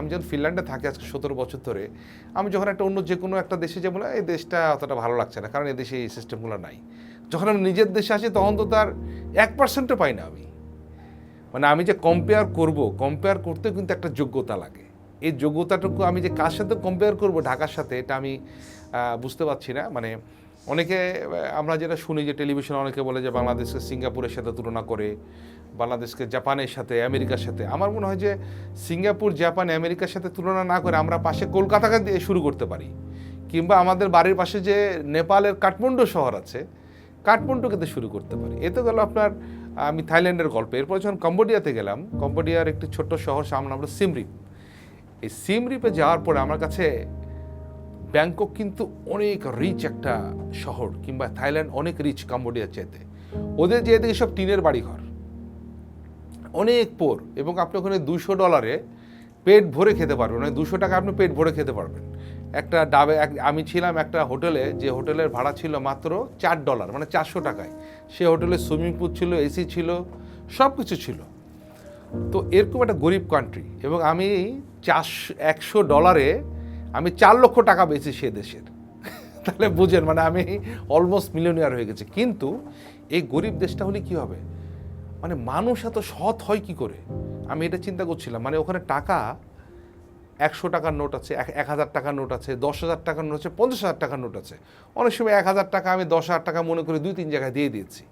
আমি যখন ফিনল্যান্ডে থাকি আজকে সতেরো বছর ধরে, আমি যখন একটা অন্য যে কোনো একটা দেশে যাব না, এই দেশটা অতটা ভালো লাগছে না, কারণ এই দেশে এই সিস্টেমগুলো নাই। যখন আমি নিজের দেশে আসি তখন তো তার এক পার্সেন্টও পাই না আমি। মানে আমি যে কম্পেয়ার করব কম্পেয়ার করতে কিন্তু একটা যোগ্যতা লাগে। এই যোগ্যতাটুকু আমি যে কার সাথে কম্পেয়ার করব, ঢাকার সাথে, এটা আমি বুঝতে পারছি না। মানে অনেকে, আমরা যেটা শুনি যে টেলিভিশনে অনেকে বলে যে বাংলাদেশকে সিঙ্গাপুরের সাথে তুলনা করে, বাংলাদেশকে জাপানের সাথে, আমেরিকার সাথে। আমার মনে হয় যে সিঙ্গাপুর, জাপান, আমেরিকার সাথে তুলনা না করে আমরা পাশে কলকাতাকে দিয়ে শুরু করতে পারি। কিংবা আমাদের বাড়ির পাশে যে নেপালের কাঠমান্ডু শহর আছে, কাঠমান্ডুকে শুরু করতে পারি। এ তো গেল আপনার, আমি থাইল্যান্ডের গল্প। এরপর যখন কম্বোডিয়াতে গেলাম, কম্বোডিয়ার একটি ছোট্ট শহর সামনে আমরা সিমরিপ। এই সিমরিপে যাওয়ার পরে আমার কাছে ব্যাংকক কিন্তু অনেক রিচ একটা শহর, কিংবা থাইল্যান্ড অনেক রিচ কম্বোডিয়ার চাইতে। ওদের যে এদিকে সব টিনের বাড়িঘর, অনেক পোর এবং আপনি ওখানে দুশো ডলারে পেট ভরে খেতে পারবেন মানে দুশো টাকা আপনি পেট ভরে খেতে পারবেন। একটা ডাবে আমি ছিলাম একটা হোটেলে, যে হোটেলের ভাড়া ছিল মাত্র চার ডলার মানে চারশো টাকায়। সে হোটেলে সুইমিং পুল ছিল এসি ছিল সব কিছু ছিল। তো এরকম একটা গরিব কান্ট্রি এবং আমি চারশো, একশো ডলারে আমি চার লক্ষ টাকা পেয়েছি সে দেশের। তাহলে বুঝেন মানে আমি অলমোস্ট মিলিয়নিয়ার হয়ে গেছি। কিন্তু এই গরিব দেশটা হলে কি হবে? মানে মানুষ এত সৎ হয় কি করে? আমি এটা চিন্তা করছিলাম মানে ওখানে টাকা, একশো টাকার নোট আছে, এক এক হাজার টাকার নোট আছে, দশ হাজার টাকার নোট আছে, পঞ্চাশ হাজার টাকার নোট আছে। অনেক সময় এক হাজার টাকা আমি দশ হাজার টাকা মনে করে দুই, তিন জায়গায় দিয়ে দিয়েছি।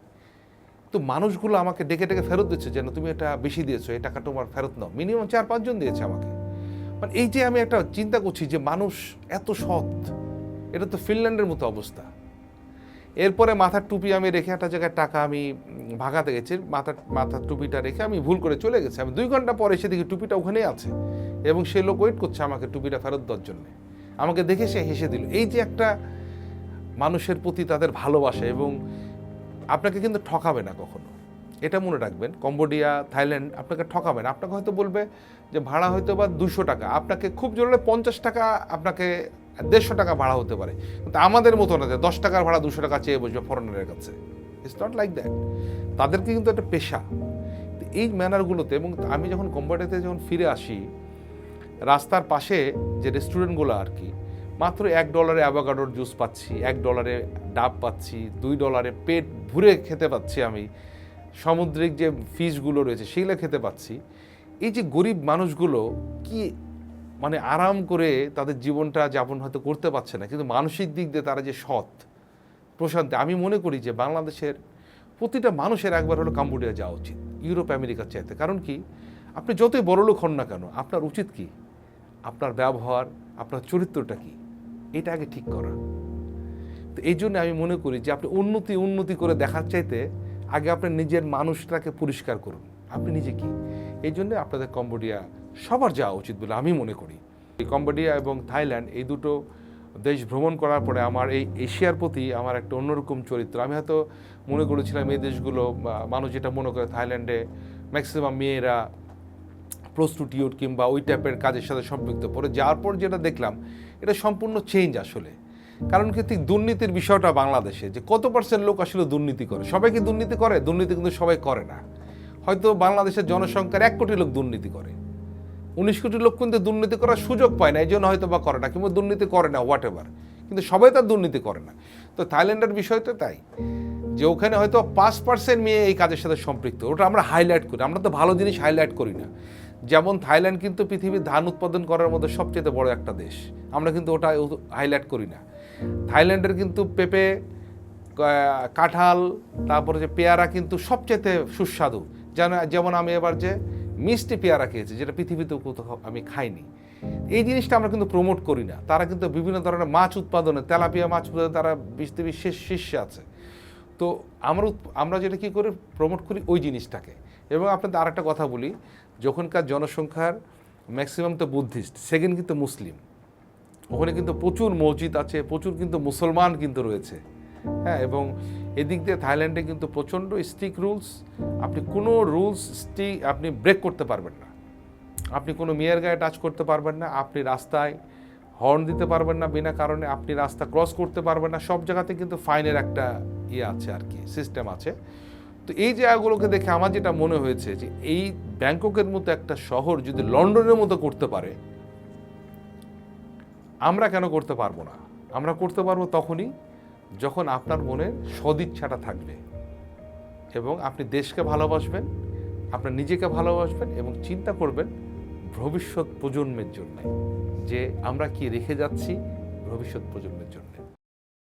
তো মানুষগুলো আমাকে ডেকে ডেকে ফেরত দিচ্ছে, যেন তুমি এটা বেশি দিয়েছ, এই টাকা তোমার ফেরত নাও। মিনিমাম চার, পাঁচজন দিয়েছে আমাকে। মানে এই যে আমি একটা চিন্তা করছি যে মানুষ এত সৎ, এটা তো ফিনল্যান্ডের মতো অবস্থা। এরপরে মাথার টুপি আমি রেখে একটা জায়গায় টাকা আমি ভাগাতে গেছি। মাথার মাথার টুপিটা রেখে আমি ভুল করে চলে গেছি। আমি দুই ঘণ্টা পরে এসে দেখি টুপিটা ওখানেই আছে এবং সে লোক ওয়েট করছে আমাকে টুপিটা ফেরত দেওয়ার জন্য। আমাকে দেখে সে হেসে দিল। এই যে একটা মানুষের প্রতি তাদের ভালোবাসা এবং আপনাকে কিন্তু ঠকাবে না কখনো। এটা মনে রাখবেন, কম্বোডিয়া, থাইল্যান্ড আপনাকে ঠকাবে না। আপনাকে হয়তো বলবে যে ভাড়া হয়তো বা দুশো টাকা। আপনাকে খুব জোরে পঞ্চাশ টাকা আপনাকে দেড়শো টাকা ভাড়া হতে পারে। কিন্তু আমাদের মতো না যে দশ টাকার ভাড়া দুশো টাকা চেয়ে বসবে ফরেনারের কাছে। ইটস নট লাইক দ্যাট তাদেরকে কিন্তু একটা পেশা। এই ম্যানারগুলোতে এবং আমি যখন কম্বোডিয়াতে যখন ফিরে আসি, রাস্তার পাশে যে রেস্টুরেন্টগুলো আর কি, মাত্র এক ডলারে অ্যাভোকাডোর জুস পাচ্ছি, এক ডলারে ডাব পাচ্ছি, দুই ডলারে পেট ভরে খেতে পাচ্ছি আমি। সামুদ্রিক যে ফিশগুলো রয়েছে সেগুলো খেতে পাচ্ছি। এই যে গরিব মানুষগুলো কি মানে আরাম করে তাদের জীবনটা যাপন হয়তো করতে পারছে না, কিন্তু মানসিক দিক দিয়ে তারা যে সৎ, প্রশান্তি, আমি মনে করি যে বাংলাদেশের প্রতিটা মানুষের একবার হলো কাম্বোডিয়া যাওয়া উচিত, ইউরোপ, আমেরিকার চাইতে। কারণ কি? আপনি যতই বড়লোক হন না কেন, আপনার উচিত কি? আপনার ব্যবহার, আপনার চরিত্রটা কি? এটা আগে ঠিক করা। তো এই জন্য আমি মনে করি যে আপনি উন্নতি উন্নতি করে দেখার চাইতে আগে আপনার নিজের মানুষটাকে পরিষ্কার করুন। আপনি নিজে কি? এই জন্য আপনাদের কম্বোডিয়া সবার যাওয়া উচিত বলে আমি মনে করি। এই কম্বোডিয়া এবং থাইল্যান্ড এই দুটো দেশ ভ্রমণ করার পরে আমার এই এশিয়ার প্রতি আমার একটা অন্যরকম চরিত্র। আমি হয়তো মনে করেছিলাম এই দেশগুলো মানুষ যেটা মনে করে থাইল্যান্ডে ম্যাক্সিমাম মেয়েরা প্রস্টিটিউট কিংবা ওই টাইপের কাজের সাথে সম্পৃক্ত। পরে যাওয়ার পর যেটা দেখলাম, এটা সম্পূর্ণ চেঞ্জ আসলে। কারণ কি ঠিক দুর্নীতির বিষয়টা বাংলাদেশে, যে কত পার্সেন্ট লোক আসলে দুর্নীতি করে? সবাই কি দুর্নীতি করে? দুর্নীতি কিন্তু সবাই করে না। হয়তো বাংলাদেশের জনসংখ্যার এক কোটি লোক দুর্নীতি করে। উনিশ কোটি লোক কিন্তু দুর্নীতি করার সুযোগ পায় না এই জন্য হয়তো বা করে না, কিংবা দুর্নীতি করে না হোয়াট এভার কিন্তু সবাই তার দুর্নীতি করে না। তো থাইল্যান্ডের বিষয়টা তাই, যে ওখানে হয়তো পাঁচ পার্সেন্ট মেয়ে এই কাজের সাথে সম্পৃক্ত, ওটা আমরা হাইলাইট করি। আমরা তো ভালো জিনিস হাইলাইট করি না। যেমন থাইল্যান্ড কিন্তু পৃথিবীর ধান উৎপাদন করার মধ্যে সবচেয়ে বড় একটা দেশ। আমরা কিন্তু ওটা হাইলাইট করি না। থাইল্যান্ডের কিন্তু পেঁপে কাঁঠাল, তারপরে যে পেয়ারা কিন্তু সবচেয়ে সুস্বাদু। যেন, যেমন আমি এবার যে মিষ্টি পেয়ারা খেয়েছি, যেটা পৃথিবীতে আমি খাইনি। এই জিনিসটা আমরা কিন্তু প্রমোট করি না। তারা কিন্তু বিভিন্ন ধরনের মাছ উৎপাদনে, তেলাপিয়া মাছ উৎপাদনে তারা পৃথিবীর শেষ শীর্ষে আছে। তো আমরা আমরা যেটা কী করে প্রমোট করি ওই জিনিসটাকে। এবং আপনাদের আর একটা কথা বলি, যখনকার জনসংখ্যার ম্যাক্সিমাম তো বুদ্ধিস্ট সেকেন্ড কিন্তু মুসলিম। ওখানে কিন্তু প্রচুর মসজিদ আছে, প্রচুর কিন্তু মুসলমান কিন্তু রয়েছে। হ্যাঁ এবং এদিক দিয়ে থাইল্যান্ডে কিন্তু প্রচণ্ড স্ট্রিক রুলস আপনি কোনো রুলস স্ট্রিক আপনি ব্রেক করতে পারবেন না। আপনি কোনো মেয়ের গায়ে টাচ করতে পারবেন না, আপনি রাস্তায় হর্ন দিতে পারবেন না, বিনা কারণে আপনি রাস্তা ক্রস করতে পারবেন না, সব জায়গাতে কিন্তু ফাইনের একটা ইয়ে আছে আর কি সিস্টেম আছে। তো এই জায়গাগুলোকে দেখে আমার যেটা মনে হয়েছে যে এই ব্যাংককের মতো একটা শহর যদি লন্ডনের মতো করতে পারে আমরা কেন করতে পারব না? আমরা করতে পারব তখনই যখন আপনার মনে সদিচ্ছাটা থাকবে এবং আপনি দেশকে ভালোবাসবেন, আপনার নিজেকে ভালোবাসবেন এবং চিন্তা করবেন ভবিষ্যৎ প্রজন্মের জন্য যে আমরা কি রেখে যাচ্ছি ভবিষ্যৎ প্রজন্মের জন্য।